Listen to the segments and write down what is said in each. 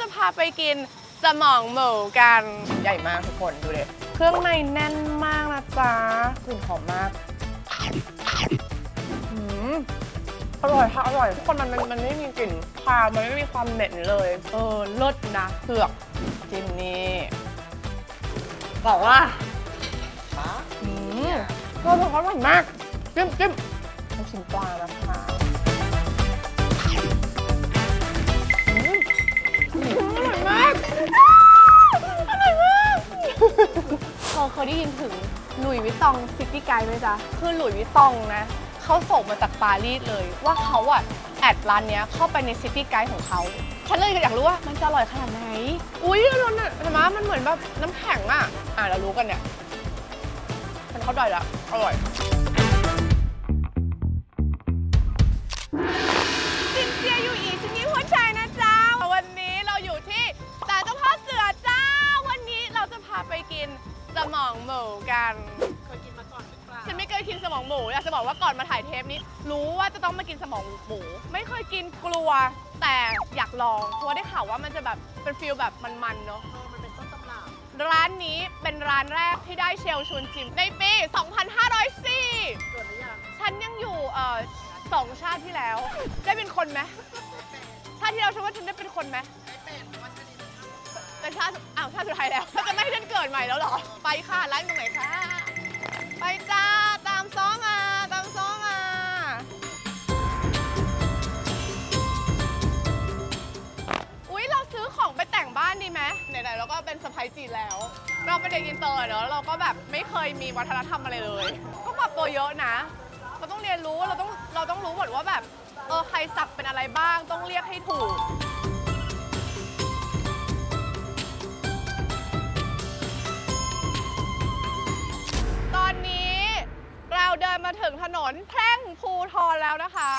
จะพาไปกินสมองหมูกันใหญ่มากทุกคนดูเลยเครื่องในแน่นมากนะจ๊ะกลิ่นหอมมากอืมอร่อยค่ะอร่อยทุกคนมันมันมันไม่มีกลิ่นคาวมันไม่มีความเหม็นเลย เออเลิศนะเผือกจิ้มนี่บอกว่าอืมรสชาติอร่อยมากจิ้มจิ้มลูกชิ้นปลานะคะ ยส์วิตตองซิตี้ไกด์ไหมจ๊ะ คือหลุยส์วิตตองนะ เขาส่งมาจากปารีสเลย ว่าเขาอะแอดร้านเนี้ยเข้าไปในซิตี้ไกด์ของเขา ฉันเลยอยากรู้ว่ามันจะอร่อยขนาดไหน อุ้ยร้อนอะเห็นไหมมันเหมือนแบบน้ำแข็งอะอะเรารู้กันเนี่ย มันเข้าใจละอร่อย มูอยากจะบอกว่าก่อนมาถ่ายเทปนี้ รู้ว่าจะต้องมากินสมองหมู ไม่เคยกินกลัว แต่อยากลองเพราะว่าได้ข่าวว่ามันจะแบบเป็นฟิลแบบมันๆเนาะมันเป็นต้นตำรับร้านนี้เป็นร้านแรกที่ได้เชลชวนชิมในปี 2504เกิดหรือยังฉันยังอยู่เอ่อสองชาติที่แล้ว ได้เป็นคนไหมชาติที่แล้วฉันว่าฉันได้เป็นคนไหมไม่เป็นชนิดนี้แต่ชาติอ้าวชาติสุดท้ายแล้วเธอจะไม่ให้ฉันเกิดใหม่แล้วเหรอ ไปค่ะร้านตรงไหนคะ ไปจ้า ไหนๆเราก็เป็นสะพ้ายจีนแล้ว เราเป็นเด็กอินเตอร์เนอะเราก็แบบไม่เคยมีวัฒนธรรมอะไรเลย ก็ปรับตัวเยอะนะเราต้องเรียนรู้เราต้องเราต้องรู้หมดว่าแบบเออใครสักเป็นอะไรบ้างต้องเรียกให้ถูกตอนนี้เราเดินมาถึงถนนแพร่งภูทรแล้วนะคะ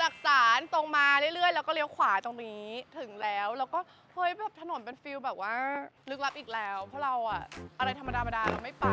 จากศาลตรงมาเรื่อยๆ แล้วก็เลี้ยวขวาตรงนี้ ถึงแล้ว แล้วก็เฮ้ยแบบถนนเป็นฟิลแบบว่าลึกลับอีกแล้ว เพราะเราอะอะไรธรรมดาๆเราไม่ไป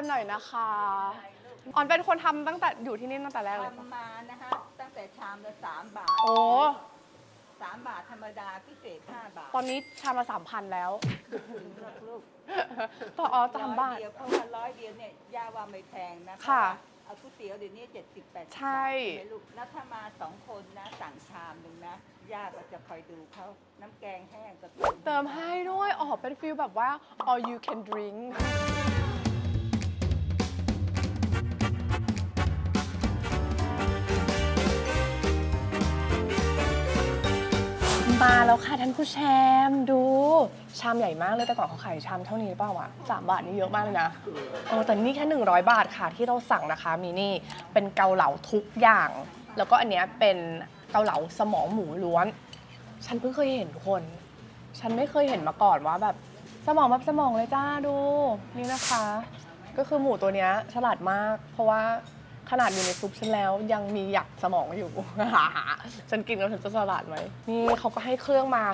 วนหน่อยนะคะออนเป็นคนทำตั้งแต่อยู่ที่นี่ตั้งแต่แรกเลยปะทำมานะคะ ตั้งแต่ชามละสามบาทโอ้สามบาทธรรมดาพิเศษห้าบาทตอนนี้ชามละสามพันแล้วลูกต่ออ๋อตามบ้าน ร้อยเดียวเพราะว่าร้อยเดียวเนี่ยย่าว่าไม่แพงนะค่ะเอาก๋วยเตี๋ยวเดี๋ยวนี้เจ็ดสิบแปดใช่ ไหมลูกแล้วถ้ามาสองคนนะสั่งชามหนึ่งนะย่าก็จะคอยดูเขาน้ำแกงแห้งก็เติมให้ด้วยอ๋อเป็นฟิลแบบว่า all you can drink มาแล้วค่ะท่านผู้แชมป์ดู ชามใหญ่มากเลยแต่ก่อนเขาขายชามเท่านี้หรือเปล่าวะสามบาทนี่เยอะมากเลยนะเออแต่นี่แค่ 100 บาทค่ะที่เราสั่งนะคะ มีนี่เป็นเกาเหลาทุกอย่าง แล้วก็อันเนี้ยเป็นเกาเหลาสมองหมูล้วน ฉันเพิ่งเคยเห็นทุกคน ฉันไม่เคยเห็นมาก่อนว่าแบบสมองแบบสมองเลยจ้าดู นี่นะคะ ก็คือหมูตัวเนี้ยฉลาดมาก เพราะว่า ขนาดอยู่ในซุปฉันแล้วยังมีหยักสมองอยู่ ฉันกินแล้วฉันจะฉลาดไหมนี่เขาก็ให้เครื่องมา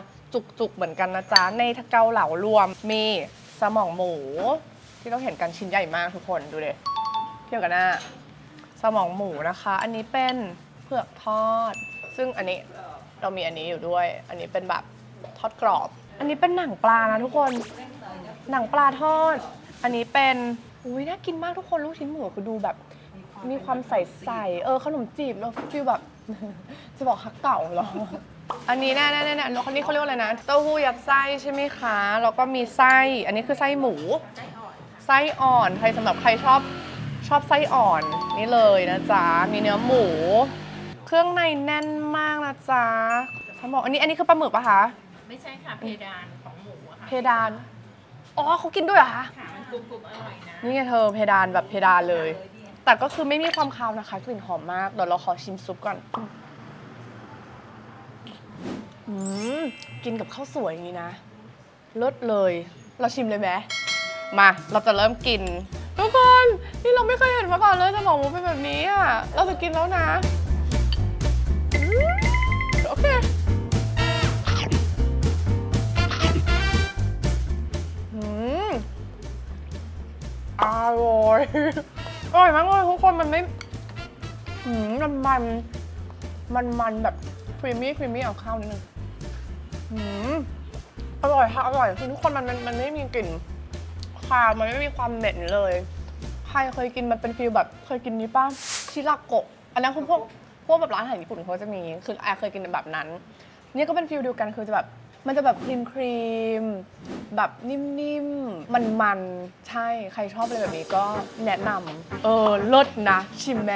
จุกๆเหมือนกันนะจ๊ะ ในเกาเหลารวมมีสมองหมู ที่เราเห็นกันชิ้นใหญ่มากทุกคนดูเลยเทียบกันหน้า สมองหมูนะคะ อันนี้เป็นเผือกทอด ซึ่งอันนี้เรามีอันนี้อยู่ด้วย อันนี้เป็นแบบทอดกรอบ อันนี้เป็นหนังปลานะทุกคน หนังปลาทอด อันนี้เป็นอุ้ยน่ากินมากทุกคนลูกชิ้นหมูคือดูแบบ มีความใสๆเออขนมจีบแล้วฟีลแบบ จะบอกฮักเก่าเหรอ อันนี้แน่ๆๆๆแล้วคนนี้เขาเรียกว่าอะไรนะ เต้าหู้ยัดไส้ใช่ไหมคะ แล้วก็มีไส้ อันนี้คือไส้หมู ไส้อ่อน ใครสำหรับใครชอบชอบไส้อ่อนนี่เลยนะจ๊ะ มีเนื้อหมู เครื่องในแน่นมากนะจ๊ะเขาบอกอันนี้อันนี้คือปลาหมึกปะคะ ไม่ใช่ค่ะเพดานของหมูอะค่ะเพดาน อ๋อเขากินด้วยเหรอคะ ค่ะมันกรุบกรุบอร่อยนะ นี่ไงเธอเพดานแบบเพดานเลย แต่ก็คือไม่มีความคาวนะคะ กลิ่นหอมมาก เดี๋ยวเราขอชิมซุปก่อนอืมกินกับข้าวสวยอย่างนี้นะเลิศเลย เราชิมเลยไหมมา เราจะเริ่มกิน ทุกคน นี่เราไม่เคยเห็นมาก่อนเลยสมองหมูเป็นแบบนี้อะ เราจะกินแล้วนะอืมโอเคอืมอร่อย อร่อยมากเลยทุกคนมันไม่อืมมันมันมันมันแบบครีมมี่ครีมมี่เอาข้าวนิดนึงอืมอร่อยค่ะอร่อยคือทุกคนมันมันมันไม่มีกลิ่นคาวมันไม่มีความเหม็นเลย ใครเคยกินมันเป็นฟีลแบบเคยกินนี้ป้าชิราโกะอันนั้นคือพวกพวกแบบร้านอาหารญี่ปุ่นเขาจะมี คือแอร์เคยกินแบบนั้นเนี่ยก็เป็นฟิลเดียวกันคือจะแบบ มันจะแบบครีมครีมๆแบบนิ่มๆมันๆใช่ใครชอบอะไรแบบนี้ก็แนะนำเออเลิศนะ ชิมไหม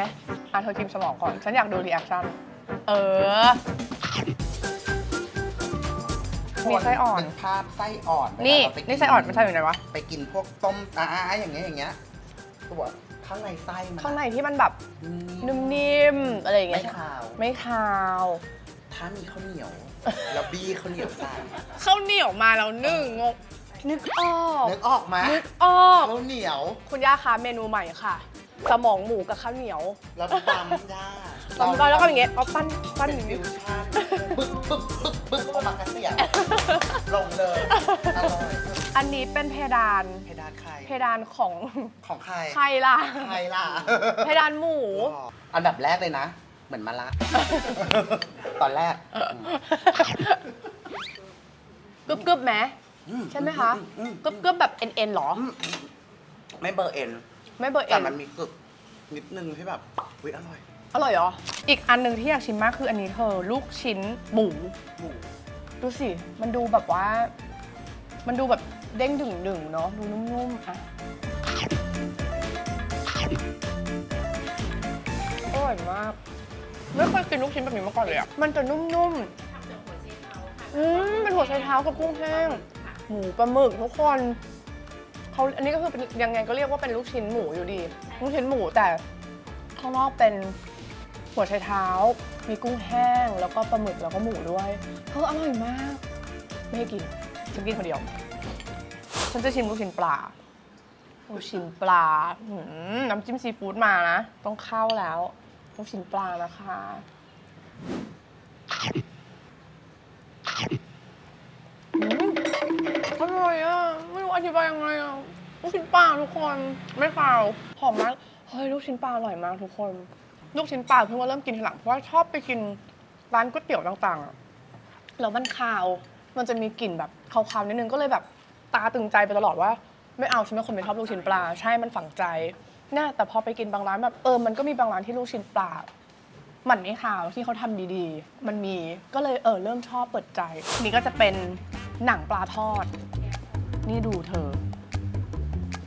อะเธอกินสมองก่อน ฉันอยากดูรีแอคชั่น เออ มีไส้อ่อนเป็นภาพไส้อ่อนเวลานี่ เราไปกินี่ไส้อ่อนมันใช่อยู่ไหนวะ ไปกินพวกต้มอ่าอย่างเงี้ยอย่างเงี้ยตัวข้างในไส้มันข้างในที่มันแบบนิ่มนิ่มๆ อะไรอย่างเงี้ไม่ยขาว ไม่คาว ถ้ามีข้าวเหนียว แล้วบี้ข้าวเหนียวใส่ข้าวเหนียวมาแล้วหนึ่งงงนึกออกนึกออกไหมนึกออก ข้าวเหนียวคุณย่าคะเมนูใหม่ค่ะ สมองหมูกับข้าวเหนียวแล้วตำย่าตอนแล้วก็อย่างเงี้ยเอาปั้นปั้นเป็นอย่างฟิงี้วชั่นบึ๊บบึ๊บบึ๊บบึ๊บโอมากาเสียลงเลยอร่อยอันนี้เป็นเพดาน เพดานใครเพดานของของใครใครล่ะ ใครล่ะเพดานหมู อันดับแรกเลยนะ เหมือนมะละ ตอนแรกกึบกึบๆไหมอืใช่ไหมคะอืมกึบกึบๆแบบเอ็นเอ็นหรอ อืมไม่เบอร์เอ็นไม่เบอร์แต่เอ็นมันมีกึกนิดนึงที่แบบอุ้ยอร่อยอร่อยเหรอ อีกอันหนึ่งที่อยากชิมมากคืออันนี้เธอลูกชิ้นหมู หมูดูสิ มันดูแบบว่า มันดูแบบเด้งดึงดึงๆเนาะ ดูนุ่มๆอะอร่อยมาก ไม่เคยกินลูกชิ้นแบบนี้มาก่อนเลยอะ มันจะนุ่มทำจากหัวไชเท้าค่ะๆอืมเป็นหัวไชเท้ากับกุ้งแห้ง หมูปลาหมึกทุกคนเขาอันนี้ก็คือเป็นยังไงก็เรียกว่าเป็นลูกชิ้นหมูอยู่ดี ลูกชิ้นหมูแต่ข้างนอกเป็นหัวไชเท้า มีกุ้งแห้ง แล้วก็ปลาหมึกแล้วก็หมูด้วยเอออร่อยมาก ไม่ให้กินฉันกินคนเดียว ฉันจะชิมลูกชิ้นปลาลูกชิ้นปลาหืมน้ำจิ้มซีฟู้ดมานะ ต้องเข้าแล้ว ลูกชิ้นปลานะคะ อืมอร่อยอะ ไม่รู้อธิบายยังไงอะ ลูกชิ้นปลาทุกคน ไม่ขาวหอมมาก เฮ้ย ลูกชิ้นปลาอร่อยมากทุกคน ลูกชิ้นปลาเพิ่งมาเริ่มกินทีหลัง เพราะว่าชอบไปกินร้านก๋วยเตี๋ยวต่างๆอะแล้วมันคาว มันจะมีกลิ่นแบบคาวๆนิดนึงก็เลยแบบตาตึงใจไปตลอดว่า ไม่เอาฉันเป็นคนไม่ชอบลูกชิ้นปลา ใช่ มันฝังใจ น่าแต่พอไปกินบางร้านแบบเออมันก็มีบางร้านที่ลูกชิ้นปลามันไม่ขาวที่เขาทำดีๆ มันมีก็เลยเออเริ่มชอบเปิดใจ นี่ก็จะเป็นหนังปลาทอด นี่ดูเธอ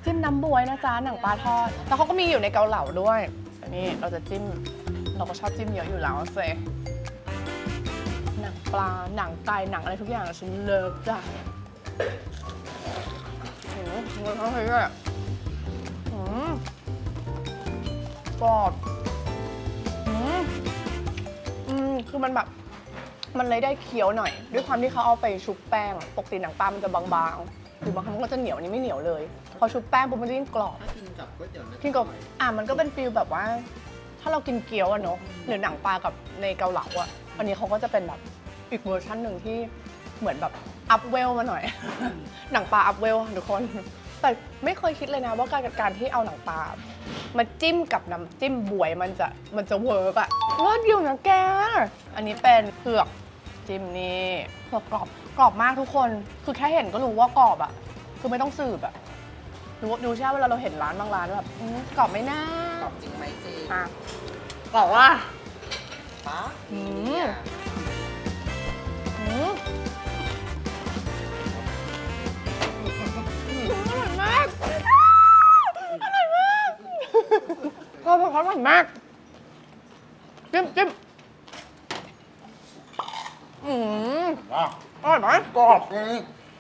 จิ้มน้ำบวยนะจ๊ะหนังปลาทอด แล้วเขาก็มีอยู่ในเกาเหลาด้วยอันนี้เราจะจิ้มเราก็ชอบจิ้มเยอะอยู่แล้วเซหนังปลาหนังไก่หนังอะไรทุกอย่างฉันเลิฟจ้ะหืมมันเขาไปด้วย กรอบหืมอืมคือมันแบบ มันเลยได้เคี้ยวหน่อย ด้วยความที่เขาเอาไปชุบแป้งปกติหนังปลามันจะบางๆหรือบางครั้งมันก็จะเหนียวอันนี้ไม่เหนียวเลย พอชุบแป้งปุ๊บมันจะยิ่งกรอบ ถ้ากินกับก๋วยเตี๋ยวเนื้อกินกับอะมันก็เป็นฟิลแบบว่า ถ้าเรากินเกี๊ยวอะเนาะหรือหนังปลากับในเกาเหลาอะอันนี้เขาก็จะเป็นแบบอีกเวอร์ชันหนึ่งที่เหมือนแบบอัพเวลมาหน่อย หนังปลาอัพเวลทุกคน แต่ไม่เคยคิดเลยนะว่าการการที่เอาหนังปลามาจิ้มกับน้ำจิ้มบวยมันจะมันจะเวิร์กอะว่าเดียวนะแก อันนี้เป็นเผือกจิ้มนี่เผือกกรอบกรอบมากทุกคน คือแค่เห็นก็รู้ว่ากรอบอะคือไม่ต้องสืบอะดูดูใช่เวลาเราเห็นร้านบางร้านแบบอืมกรอบไหม่น่าตอบจริงไหมจริงอะบอกว่าปะอืม เนี่ย พอพออร่อยมาก จิ้มจิ้มอืมอะอร่อยไหมกรอบจริง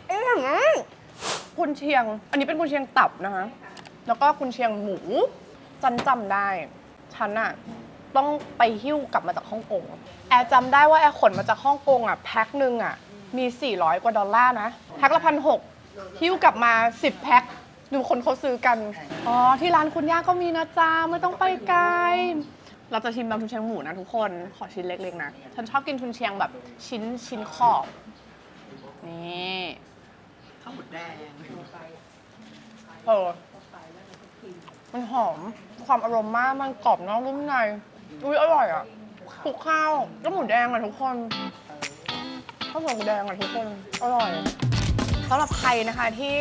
อร่อยมากกุนเชียง อันนี้เป็นกุนเชียงตับนะคะ แล้วก็กุนเชียงหมูจันจำได้ ฉันอะต้องไปหิ้วกลับมาจากฮ่องกง แอร์จำได้ว่าแอร์ขนมาจากฮ่องกงอะแพ็คหนึ่งอะมี 400 กว่าดอลลาร์นะ แพ็คละพันหกหิ้วกลับมา 10 แพ็ค ดูคนเขาซื้อกัน อ๋อ ที่ร้านคุณย่าก็มีนะจ๊ะ ไม่ต้องไปไกล เราจะชิมบางทุนเชียงหมูนะทุกคน ขอชิ้นเล็กๆนะ ฉันชอบกินทุนเชียงแบบชิ้นชิ้นขอบ นี่ข้าวหมูแดงเออมันหอม ความอารมณ์มาก มันกรอบนอกนุ่มใน อุ้ยอร่อยอะคลุกข้าวแล้วหมูแดงอะทุกคนข้าวหมูแดงอะทุกคน อร่อยสำหรับใครนะคะที่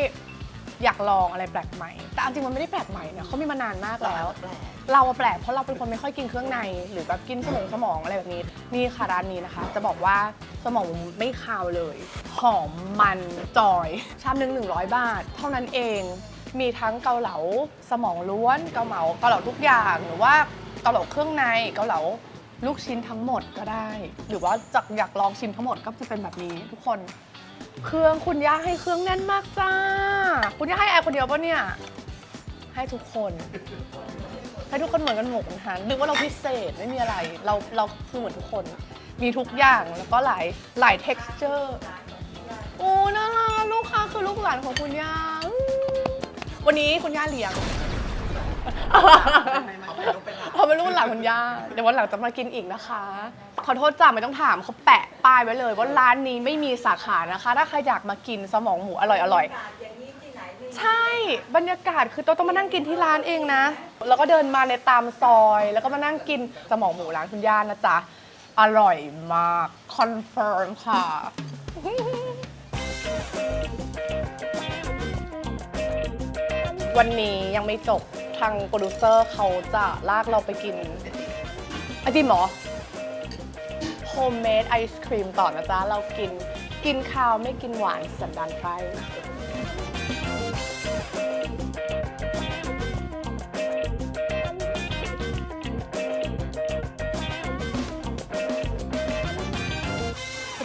อยากลองอะไรแปลกใหม่ แต่เอาจริงมันไม่ได้แปลกใหม่นะเขามีมานานมากแล้วเราอะแปลกเพราะเราเป็นคนไม่ค่อยกินเครื่องใน หรือแบบกินสมองสมองอะไรแบบนี้นี่ค่ะร้านนี้นะคะ จะบอกว่าสมองไม่คาวเลยหอมมันจอยชามหนึ่งหนึ่งร้อยบาท เท่านั้นเองมีทั้งเกาเหลาสมองล้วนเกาเหลาเกาเหลาทุกอย่างหรือว่าเกาเหลาเครื่องในเกาเหลาลูกชิ้นทั้งหมดก็ได้ หรือว่าจะอยากลองชิมทั้งหมดก็จะเป็นแบบนี้ทุกคน เครื่องคุณย่าให้เครื่องแน่นมากจ้า คุณย่าให้แอร์คนเดียวปะเนี่ย ให้ทุกคน ให้ทุกคนเหมือนกันหมดนะคะนึกว่าเราพิเศษไม่มีอะไร เราเราคือเหมือนทุกคน มีทุกอย่างแล้วก็หลายหลาย texture โอ้น่ารักลูกค้าคือลูกหลานของคุณย่าอืมวันนี้คุณย่าเลี้ยงเขาเป็นลูกเป็น เขาเป็นลูกหลานคุณย่าเดี๋ยววันหลังจะมากินอีกนะคะ ขอโทษจ้าไม่ต้องถามเขาแปะป้ายไว้เลย ว่าร้านนี้ไม่มีสาขานะคะ ถ้าใครอยากมากินสมองหมูอร่อยอร่อยอย่างนี้ที่ไหนมีใช่บรรยากาศคือโต้องต้องมานั่งกินที่ร้านเองนะ แล้วก็เดินมาในตามซอย แล้วก็มานั่งกินสมองหมูร้านคุณย่านะจ๊ะอร่อยมากคอนเฟิร์มค่ะวันนี้ยังไม่จบ ทางโปรดิวเซอร์เขาจะลากเราไปกินไอติมเหรอโฮมเมดไอศครีมต่อนะจ๊ะ เรากินกินข้าวไม่กินหวานสันดานไพร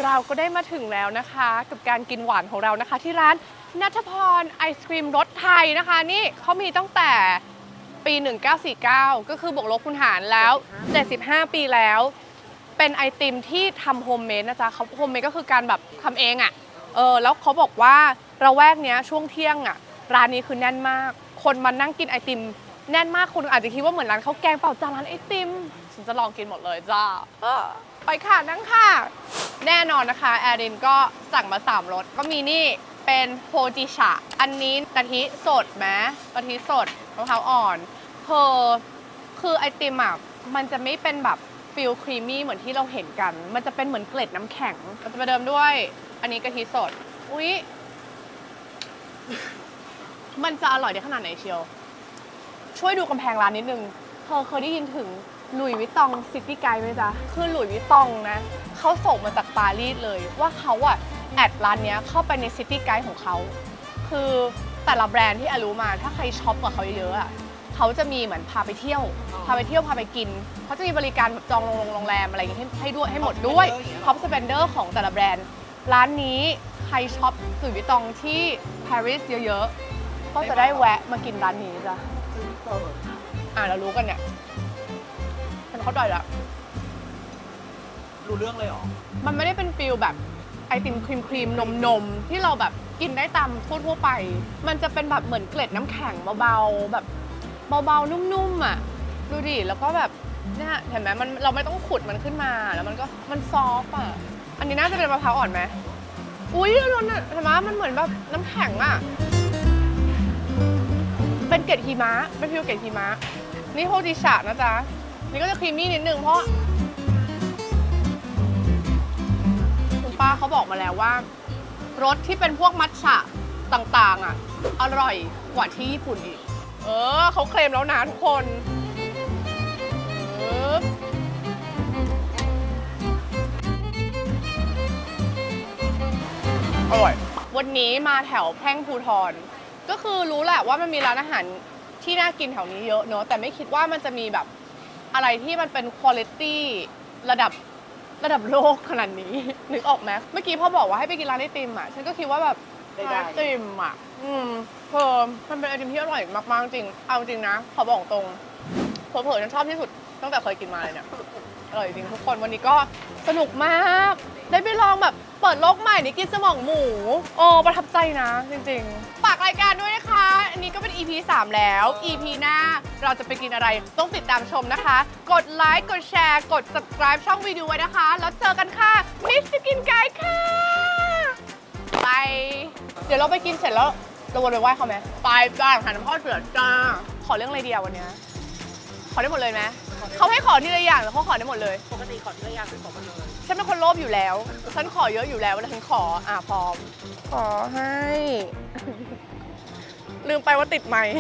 เราก็ได้มาถึงแล้วนะคะ กับการกินหวานของเรานะคะ ที่ร้านนัทพรไอศครีมรสไทยนะคะ นี่เขามีตั้งแต่ ปี 1949 ก็คือบวกลบคูณหารแล้ว 75 ปีแล้ว เป็นไอติมที่ทำโฮมเมดนะจ๊ะเขาโฮมเมดก็คือการแบบทำเองอะ่ะ เออ แล้วเขาบอกว่าระแวกเนี้ยช่วงเที่ยงอะ่ะ ร้านนี้คือแน่นมาก คนมานั่งกินไอติม แน่นมากคุณอาจจะคิดว่าเหมือนร้านข้าวแกงเปล่าจ้าร้านไอติม ฉันจะลองกินหมดเลยจ้าเออไปค่ะนั่งค่ะ แน่นอนนะคะ แอรินก็สั่งมา3รสก็มีนี่เป็นโฮจิชะ อันนี้กะทิสดไหมกะทิสดมะพร้าวอ่อน เพอคือไอติมอะมันจะไม่เป็นแบบฟิลครีมมี่เหมือนที่เราเห็นกัน มันจะเป็นเหมือนเกล็ดน้ำแข็งเราจะมาเดิมด้วย อันนี้กะทิสด อุ๊ย มันจะอร่อยได้ขนาดไหนเชียว ช่วยดูกำแพงร้านนิดนึง เธอเคยได้ยินถึงหลุยส์วิตตองซิตี้ไกด์ไหมจ๊ะ คือหลุยส์วิตตองนะ เขาส่งมาจากปารีสเลย ว่าเขาอะแอดร้านเนี้ยเข้าไปในซิตี้ไกด์ของเขา คือแต่ละแบรนด์ที่อารู้มา ถ้าใครช็อปกับเขาเยอะๆอะ เขาจะมีเหมือนพาไปเที่ยว พาไปเที่ยวพาไปกินเขาจะมีบริการแบบจองโรงโรงแรมอะไรอย่างงี้ให้ให้ด้วยให้หมดด้วยท็อปสเปนเดอร์ของแต่ละแบรนด์ ร้านนี้ใครช็อปหลุยส์วิตตองที่ปารีสเยอะๆ ก็จะได้แวะมากินร้านนี้จ้ะอ่าเรารู้กันเนี่ยฉันเข้าใจแล้วรู้เรื่องเลยเหรอ มันไม่ได้เป็นฟิลแบบไอติมครีมครีมนมนมๆที่เราแบบกินได้ตามทั่วๆไป มันจะเป็นแบบเหมือนเกล็ดน้ำแข็งเบาๆแบบ เบาๆ นุ่มๆอะดูดิแล้วก็แบบเนี่ยเห็นไหมมันเราไม่ต้องขุดมันขึ้นมาแล้วมันก็มันซอฟอะ อันนี้น่าจะเป็นมะพร้าวอ่อนไหมอุ้ยรสน่ะเห็นไหมมันเหมือนแบบน้ำแข็งอะเป็นเกล็ดหิมะเป็นฟิวเกล็ดหิมะนี่โฮจิชะนะจ๊ะนี่ก็จะครีมมี่นิดนึงเพราะคุณป้าเขาบอกมาแล้วว่ารสที่เป็นพวกมัทฉะต่างๆ อะ อร่อยกว่าที่ญี่ปุ่นอีก เออเขาเคลมแล้วนะทุกคนปึ๊บอร่อย วันนี้มาแถวแพร่งภูทร ก็คือรู้แหละว่ามันมีร้านอาหารที่น่ากินแถวนี้เยอะเนอะแต่ไม่คิดว่ามันจะมีแบบอะไรที่มันเป็นคุณภาพระดับระดับโลกขนาดนี้ นึกออกไหมเมื่อกี้พอบอกว่าให้ไปกินร้านไอติมอะ ฉันก็คิดว่าแบบ ได้ๆร้านไอติมอะ อืมเพิ่มมันเป็นไอติมที่อร่อยมากๆจริง เอาจริงนะ ขอบอกตรงเผลอๆฉันชอบที่สุดตั้งแต่เคยกินมาเลยเนี่ย อร่อยจริงทุกคนวันนี้ก็สนุกมาก ได้ไปลองแบบเปิดโลกใหม่ม่นี่กินสมองหมู โอ้ประทับใจนะ จริงๆ ฝากรายการด้วยนะคะ อันนี้ก็เป็น EP 3 แล้ว EP หน้าเราจะไปกินอะไรต้องติดตามชมนะคะ กดไลค์กดแชร์ กด subscribe ช่องวิดีโอไว้นะคะ แล้วเจอกันค่ะมิสกินไกด์ค่ะ ไป เดี๋ยวเราไปกินเสร็จแล้วเราวนไปไหว้เขาไหมไปจ้าหันพ่อเสือจ้าขอเรื่องอะไรเดียววันเนี้ยขอได้หมดเลยไหมเขาให้ขอทีละอย่างหรือเขาขอได้หมดเลย ปกติขอทีละอย่างเป็นขอมาเลยฉันเป็นคนโลภอยู่แล้ว ฉันขอเยอะอยู่แล้วเวลาฉันขออะพร้อม ขอให้ ลืมไปว่าติดไหมค์